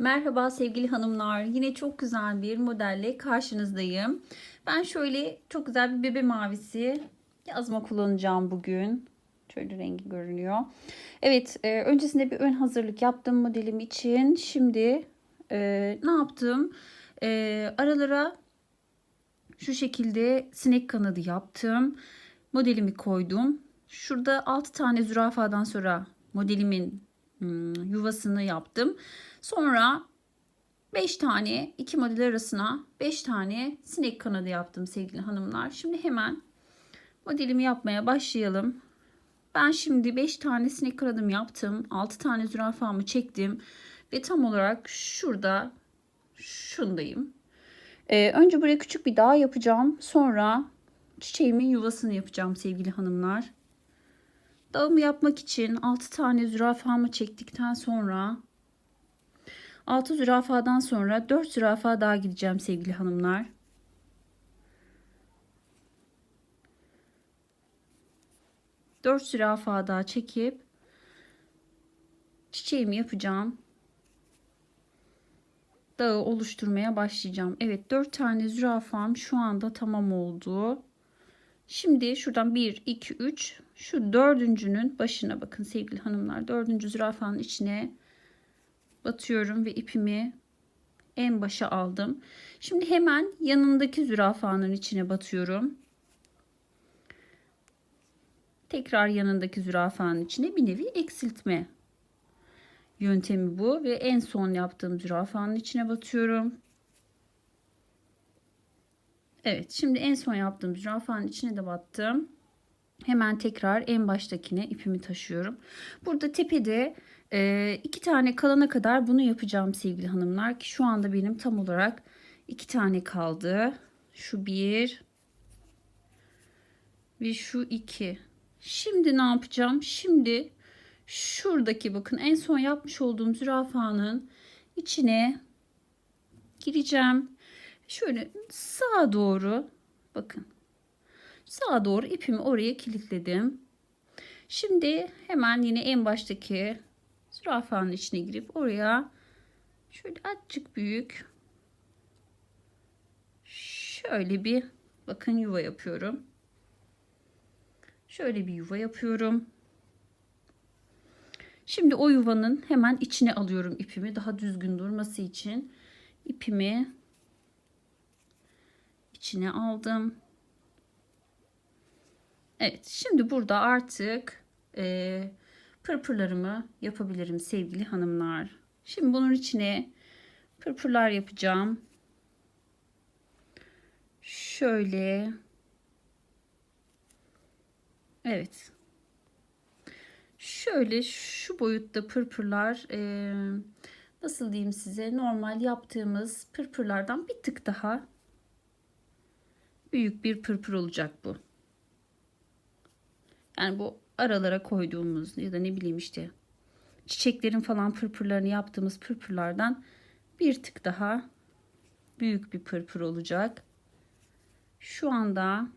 Merhaba sevgili hanımlar. Yine çok güzel bir modelle karşınızdayım. Ben şöyle çok güzel bir bebe mavisi yazma kullanacağım bugün. Şöyle rengi görünüyor. Evet, e, öncesinde bir ön hazırlık yaptım modelim için. Şimdi e, ne yaptım? E, aralara şu şekilde sinek kanadı yaptım. Modelimi koydum. Şurada 6 tane zürafadan sonra modelimin yuvasını yaptım. Sonra 5 tane iki model arasına 5 tane sinek kanadı yaptım sevgili hanımlar. Şimdi hemen modelimi yapmaya başlayalım. Ben şimdi 5 tane sinek kanadım yaptım. 6 tane zürafamı çektim. Ve tam olarak şurada şundayım. Ee, önce buraya küçük bir dağ yapacağım. Sonra çiçeğimin yuvasını yapacağım sevgili hanımlar. Dağımı yapmak için 6 tane zürafamı çektikten sonra 6 zürafadan sonra 4 zürafa daha gideceğim sevgili hanımlar. Dört zürafa daha çekip çiçeğimi yapacağım. Dağı oluşturmaya başlayacağım. Evet 4 tane zürafam şu anda tamam oldu. Şimdi şuradan 1, 2, 3 şu dördüncünün başına bakın sevgili hanımlar. Dördüncü zürafanın içine batıyorum ve ipimi en başa aldım. Şimdi hemen yanındaki zürafanın içine batıyorum. Tekrar yanındaki zürafanın içine bir nevi eksiltme yöntemi bu ve en son yaptığım zürafanın içine batıyorum. Evet şimdi en son yaptığım zürafanın içine de battım. Hemen tekrar en baştakine ipimi taşıyorum. Burada tepede e, iki tane kalana kadar bunu yapacağım sevgili hanımlar. Ki şu anda benim tam olarak iki tane kaldı. Şu bir ve şu iki. Şimdi ne yapacağım? Şimdi şuradaki bakın en son yapmış olduğum zürafanın içine gireceğim. Şöyle sağa doğru bakın sağa doğru ipimi oraya kilitledim. Şimdi hemen yine en baştaki zürafanın içine girip oraya şöyle azıcık büyük şöyle bir bakın yuva yapıyorum. Şöyle bir yuva yapıyorum. Şimdi o yuvanın hemen içine alıyorum ipimi daha düzgün durması için ipimi içine aldım. Evet şimdi burada artık e, pırpırlarımı yapabilirim sevgili hanımlar. Şimdi bunun içine pırpırlar yapacağım. Şöyle. Evet. Şöyle şu boyutta pırpırlar e, nasıl diyeyim size normal yaptığımız pırpırlardan bir tık daha büyük bir pırpır olacak bu. Yani bu aralara koyduğumuz ya da ne bileyim işte çiçeklerin falan pırpırlarını yaptığımız pırpırlardan bir tık daha büyük bir pırpır olacak. Şu anda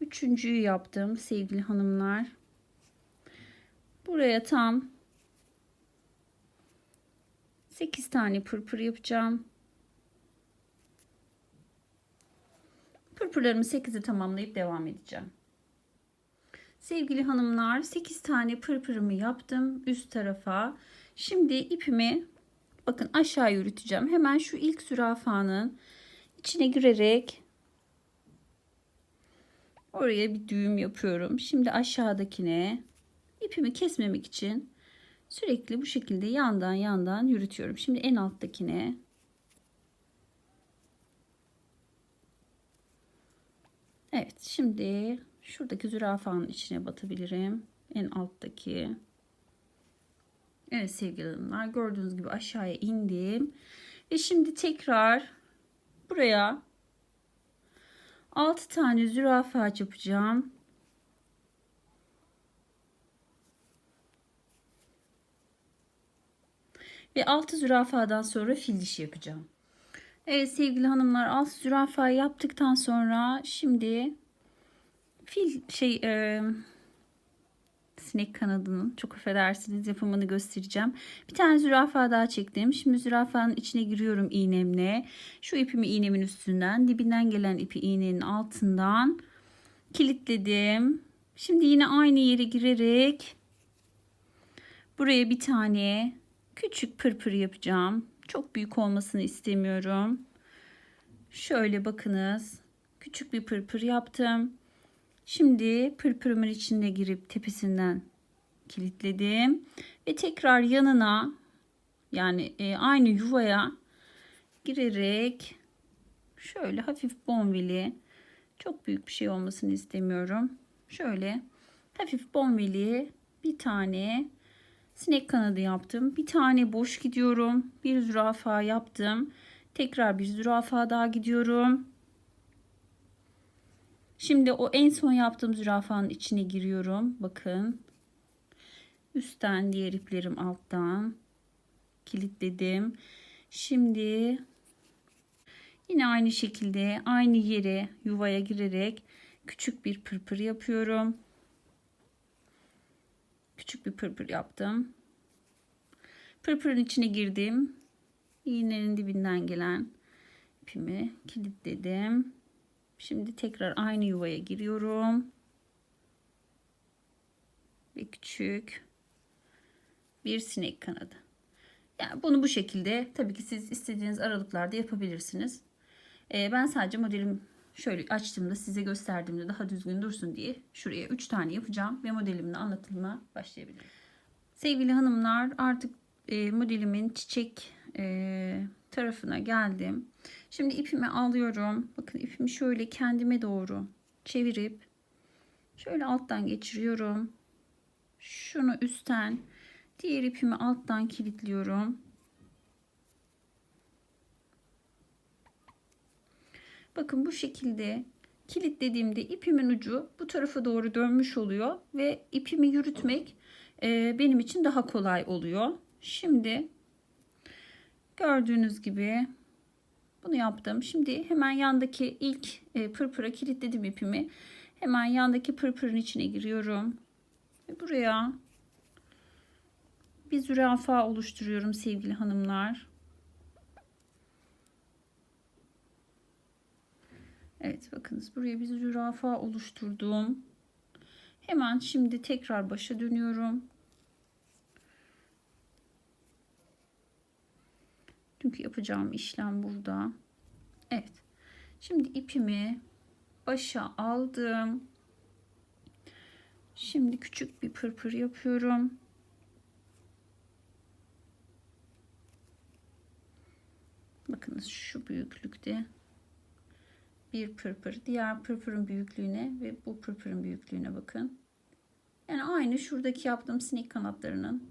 üçüncüyü yaptım sevgili hanımlar. Buraya tam 8 tane pırpır yapacağım. Pırpırlarımı 8'i tamamlayıp devam edeceğim. Sevgili hanımlar 8 tane pırpırımı yaptım üst tarafa. Şimdi ipimi bakın aşağı yürüteceğim. Hemen şu ilk zürafanın içine girerek oraya bir düğüm yapıyorum. Şimdi aşağıdakine ipimi kesmemek için sürekli bu şekilde yandan yandan yürütüyorum. Şimdi en alttakine Evet şimdi şuradaki zürafanın içine batabilirim. En alttaki. Evet sevgili hanımlar gördüğünüz gibi aşağıya indim. Ve şimdi tekrar buraya 6 tane zürafa yapacağım. Ve 6 zürafadan sonra fil dişi yapacağım. Evet sevgili hanımlar alt zürafa yaptıktan sonra şimdi fil şey e, sinek kanadının çok affedersiniz yapımını göstereceğim. Bir tane zürafa daha çektim. Şimdi zürafanın içine giriyorum iğnemle. Şu ipimi iğnemin üstünden dibinden gelen ipi iğnenin altından kilitledim. Şimdi yine aynı yere girerek buraya bir tane küçük pırpır yapacağım. Çok büyük olmasını istemiyorum. Şöyle bakınız. Küçük bir pırpır yaptım. Şimdi pırpırımın içine girip tepesinden kilitledim. Ve tekrar yanına yani e, aynı yuvaya girerek şöyle hafif bonvili çok büyük bir şey olmasını istemiyorum. Şöyle hafif bonvili bir tane sinek kanadı yaptım. Bir tane boş gidiyorum. Bir zürafa yaptım. Tekrar bir zürafa daha gidiyorum. Şimdi o en son yaptığım zürafanın içine giriyorum. Bakın. Üstten diğer iplerim alttan kilitledim. Şimdi yine aynı şekilde aynı yere yuvaya girerek küçük bir pırpır yapıyorum. Küçük bir pırpır yaptım. Pırpırın içine girdim. İğnenin dibinden gelen ipimi kilitledim. Şimdi tekrar aynı yuvaya giriyorum. Ve küçük bir sinek kanadı. Yani bunu bu şekilde tabii ki siz istediğiniz aralıklarda yapabilirsiniz. Ee, ben sadece modelim şöyle açtığımda size gösterdiğimde daha düzgün dursun diye şuraya 3 tane yapacağım ve modelimin anlatımına başlayabilirim. Sevgili hanımlar artık e, modelimin çiçek e, tarafına geldim. Şimdi ipimi alıyorum. Bakın ipimi şöyle kendime doğru çevirip şöyle alttan geçiriyorum. Şunu üstten diğer ipimi alttan kilitliyorum. Bakın bu şekilde kilitlediğimde ipimin ucu bu tarafa doğru dönmüş oluyor ve ipimi yürütmek e, benim için daha kolay oluyor. Şimdi gördüğünüz gibi bunu yaptım. Şimdi hemen yandaki ilk e, pırpıra kilitledim ipimi. Hemen yandaki pırpırın içine giriyorum. Ve buraya bir zürafa oluşturuyorum sevgili hanımlar. Evet bakınız buraya bir zürafa oluşturdum. Hemen şimdi tekrar başa dönüyorum. Çünkü yapacağım işlem burada. Evet. Şimdi ipimi başa aldım. Şimdi küçük bir pırpır yapıyorum. Bakınız şu büyüklükte bir pırpır. Diğer pırpırın büyüklüğüne ve bu pırpırın büyüklüğüne bakın. Yani aynı şuradaki yaptığım sinek kanatlarının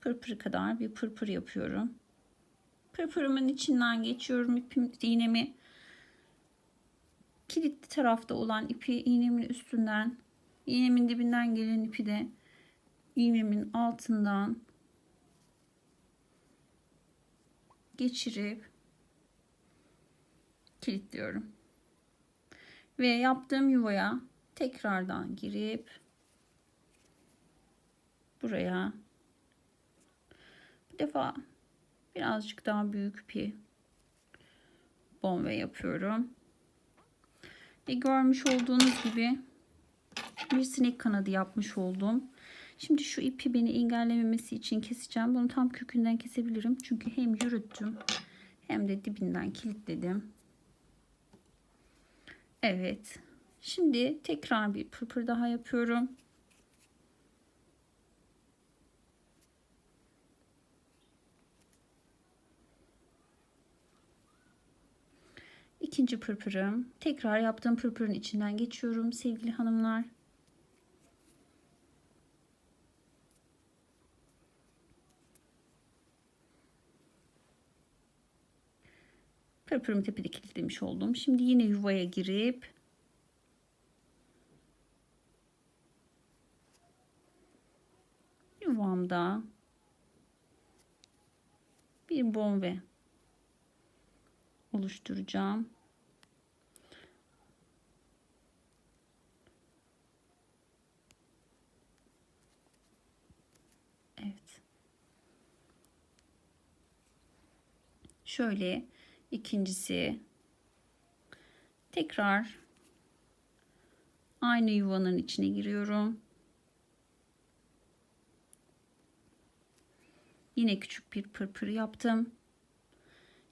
pırpırı kadar bir pırpır yapıyorum. Pırpırımın içinden geçiyorum ipim, iğnemi. Kilitli tarafta olan ipi iğnemin üstünden, iğnemin dibinden gelen ipi de iğnemin altından geçirip kilitliyorum. Ve yaptığım yuvaya tekrardan girip buraya bu defa birazcık daha büyük bir bombe yapıyorum. Ve görmüş olduğunuz gibi bir sinek kanadı yapmış oldum. Şimdi şu ipi beni engellememesi için keseceğim. Bunu tam kökünden kesebilirim. Çünkü hem yürüttüm hem de dibinden kilitledim. Evet. Şimdi tekrar bir pırpır daha yapıyorum. İkinci pırpırım. Tekrar yaptığım pırpırın içinden geçiyorum sevgili hanımlar. pırpırım tepede kilitlemiş oldum. Şimdi yine yuvaya girip yuvamda bir bombe oluşturacağım. Evet. Şöyle ikincisi tekrar aynı yuvanın içine giriyorum. Yine küçük bir pırpır yaptım.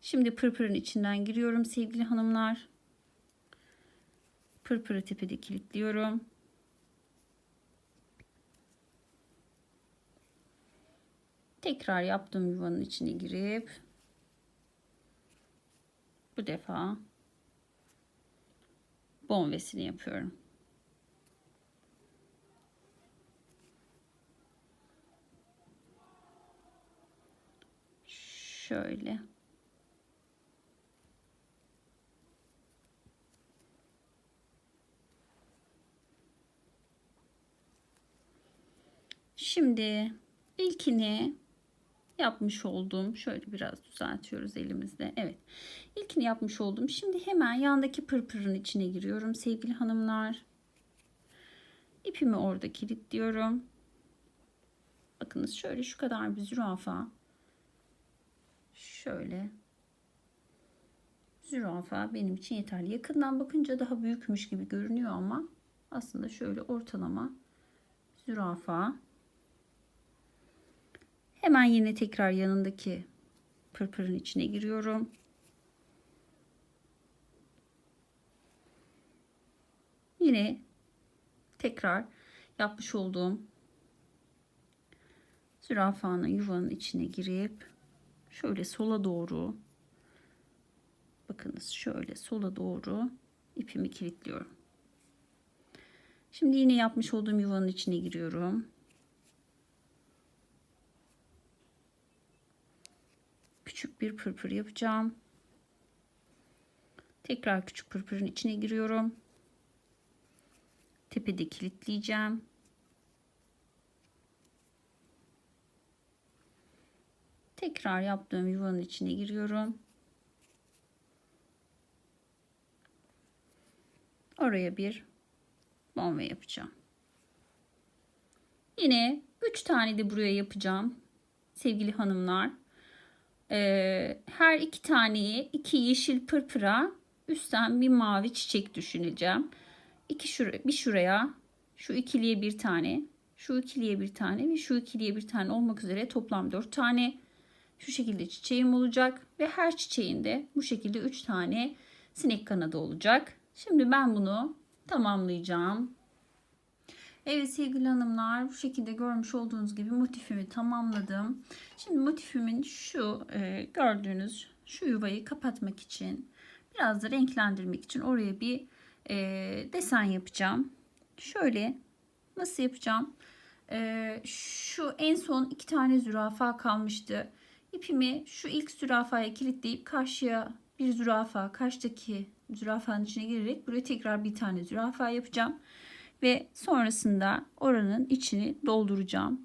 Şimdi pırpırın içinden giriyorum sevgili hanımlar. Pırpırı tepede kilitliyorum. Tekrar yaptığım yuvanın içine girip bu defa bonvesini yapıyorum. Şöyle. Şimdi ilkini yapmış olduğum şöyle biraz düzeltiyoruz elimizde. Evet. İlkini yapmış oldum. Şimdi hemen yandaki pırpırın içine giriyorum sevgili hanımlar. İpimi orada kilitliyorum. Bakınız şöyle şu kadar bir zürafa. Şöyle. Zürafa benim için yeterli. Yakından bakınca daha büyükmüş gibi görünüyor ama aslında şöyle ortalama zürafa. Hemen yine tekrar yanındaki pırpırın içine giriyorum. Yine tekrar yapmış olduğum zürafanın yuvanın içine girip şöyle sola doğru bakınız şöyle sola doğru ipimi kilitliyorum. Şimdi yine yapmış olduğum yuvanın içine giriyorum. Küçük bir pırpır yapacağım. Tekrar küçük pırpırın içine giriyorum. Tepede kilitleyeceğim. Tekrar yaptığım yuvanın içine giriyorum. Oraya bir bombe yapacağım. Yine 3 tane de buraya yapacağım. Sevgili hanımlar. Ee, her iki taneye iki yeşil pırpıra üstten bir mavi çiçek düşüneceğim. İki şuraya, bir şuraya, şu ikiliye bir tane, şu ikiliye bir tane ve şu ikiliye bir tane olmak üzere toplam dört tane şu şekilde çiçeğim olacak ve her çiçeğinde bu şekilde üç tane sinek kanadı olacak. Şimdi ben bunu tamamlayacağım. Evet sevgili hanımlar bu şekilde görmüş olduğunuz gibi motifimi tamamladım. Şimdi motifimin şu e, gördüğünüz şu yuvayı kapatmak için biraz da renklendirmek için oraya bir e, desen yapacağım. Şöyle nasıl yapacağım? E, şu en son iki tane zürafa kalmıştı. İpimi şu ilk zürafaya kilitleyip karşıya bir zürafa karşıdaki zürafanın içine girerek buraya tekrar bir tane zürafa yapacağım ve sonrasında oranın içini dolduracağım.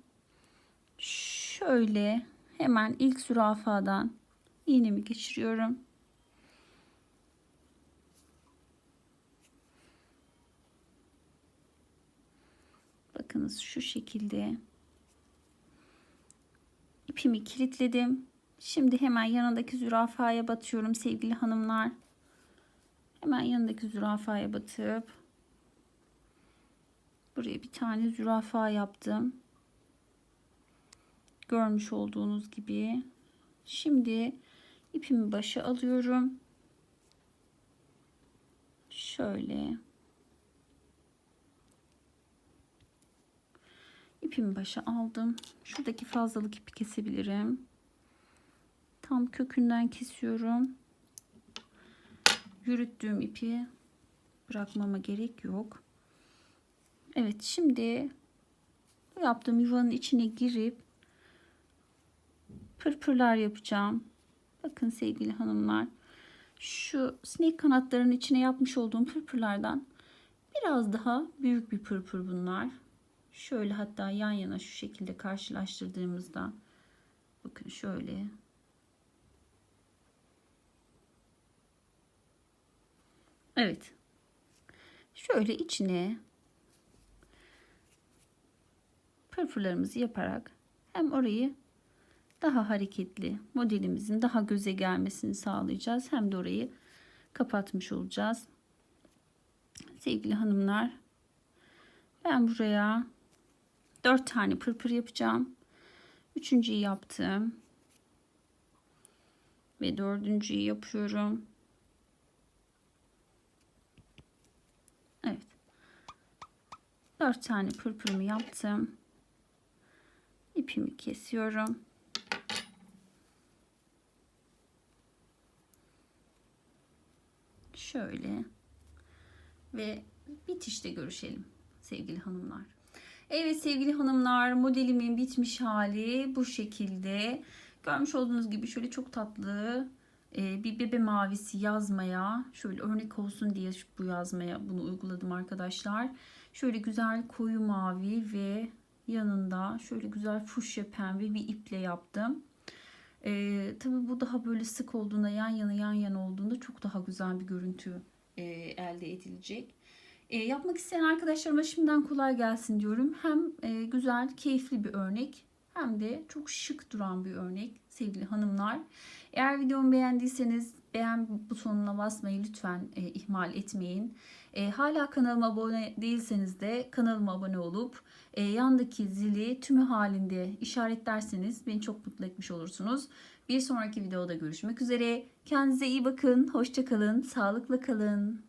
Şöyle hemen ilk zürafadan iğnemi geçiriyorum. Bakınız şu şekilde ipimi kilitledim. Şimdi hemen yanındaki zürafaya batıyorum sevgili hanımlar. Hemen yanındaki zürafaya batıp Buraya bir tane zürafa yaptım. Görmüş olduğunuz gibi. Şimdi ipimi başa alıyorum. Şöyle. İpimi başa aldım. Şuradaki fazlalık ipi kesebilirim. Tam kökünden kesiyorum. Yürüttüğüm ipi bırakmama gerek yok. Evet şimdi yaptığım yuvanın içine girip pırpırlar yapacağım. Bakın sevgili hanımlar. Şu sinek kanatlarının içine yapmış olduğum pırpırlardan biraz daha büyük bir pırpır bunlar. Şöyle hatta yan yana şu şekilde karşılaştırdığımızda bakın şöyle Evet. Şöyle içine pırpırlarımızı yaparak hem orayı daha hareketli modelimizin daha göze gelmesini sağlayacağız. Hem de orayı kapatmış olacağız. Sevgili hanımlar ben buraya 4 tane pırpır yapacağım. Üçüncüyü yaptım. Ve dördüncüyü yapıyorum. Evet. 4 tane pırpırımı yaptım. İpimi kesiyorum. Şöyle ve bitişte görüşelim sevgili hanımlar. Evet sevgili hanımlar modelimin bitmiş hali bu şekilde. Görmüş olduğunuz gibi şöyle çok tatlı e, bir bebe mavisi yazmaya şöyle örnek olsun diye bu yazmaya bunu uyguladım arkadaşlar. Şöyle güzel koyu mavi ve yanında şöyle güzel fuşya pembe bir iple yaptım. Ee, tabii bu daha böyle sık olduğunda yan yana yan yana olduğunda çok daha güzel bir görüntü e, elde edilecek. E, yapmak isteyen arkadaşlarıma şimdiden kolay gelsin diyorum. Hem e, güzel, keyifli bir örnek hem de çok şık duran bir örnek sevgili hanımlar. Eğer videomu beğendiyseniz beğen butonuna basmayı lütfen e, ihmal etmeyin. E, hala kanalıma abone değilseniz de kanalıma abone olup e, yandaki zili tümü halinde işaretlerseniz beni çok mutlu etmiş olursunuz. Bir sonraki videoda görüşmek üzere. Kendinize iyi bakın, hoşça kalın, sağlıkla kalın.